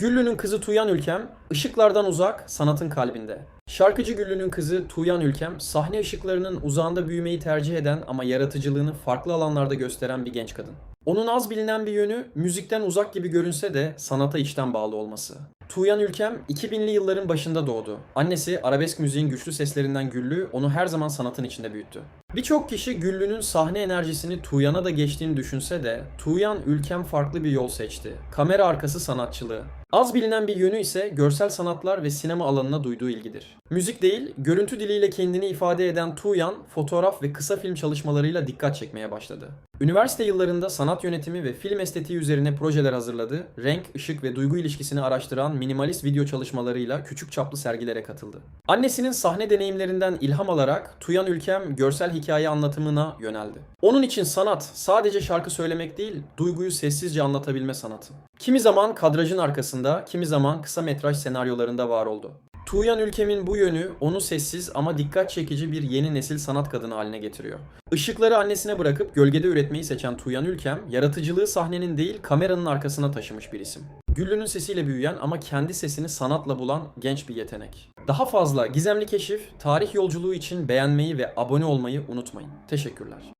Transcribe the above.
Güllü'nün kızı Tuğyan Ülkem, ışıklardan uzak, sanatın kalbinde. Şarkıcı Güllü'nün kızı Tuğyan Ülkem, sahne ışıklarının uzağında büyümeyi tercih eden ama yaratıcılığını farklı alanlarda gösteren bir genç kadın. Onun az bilinen bir yönü müzikten uzak gibi görünse de sanata içten bağlı olması. Tuğyan Ülkem 2000'li yılların başında doğdu. Annesi arabesk müziğin güçlü seslerinden Güllü onu her zaman sanatın içinde büyüttü. Birçok kişi Güllü'nün sahne enerjisini Tuğyan'a da geçtiğini düşünse de Tuğyan Ülkem farklı bir yol seçti. Kamera arkası sanatçılığı. Az bilinen bir yönü ise görsel sanatlar ve sinema alanına duyduğu ilgidir. Müzik değil, görüntü diliyle kendini ifade eden Tuğyan, fotoğraf ve kısa film çalışmalarıyla dikkat çekmeye başladı. Üniversite yıllarında sanat yönetimi ve film estetiği üzerine projeler hazırladı, renk, ışık ve duygu ilişkisini araştıran minimalist video çalışmalarıyla küçük çaplı sergilere katıldı. Annesinin sahne deneyimlerinden ilham alarak Tuyan Ülkem görsel hikaye anlatımına yöneldi. Onun için sanat sadece şarkı söylemek değil, duyguyu sessizce anlatabilme sanatı. Kimi zaman kadrajın arkasında, kimi zaman kısa metraj senaryolarında var oldu. Tuğyan Ülkem'in bu yönü onu sessiz ama dikkat çekici bir yeni nesil sanat kadını haline getiriyor. Işıkları annesine bırakıp gölgede üretmeyi seçen Tuğyan Ülkem, yaratıcılığı sahnenin değil kameranın arkasına taşımış bir isim. Güllü'nün sesiyle büyüyen ama kendi sesini sanatla bulan genç bir yetenek. Daha fazla gizemli keşif, tarih yolculuğu için beğenmeyi ve abone olmayı unutmayın. Teşekkürler.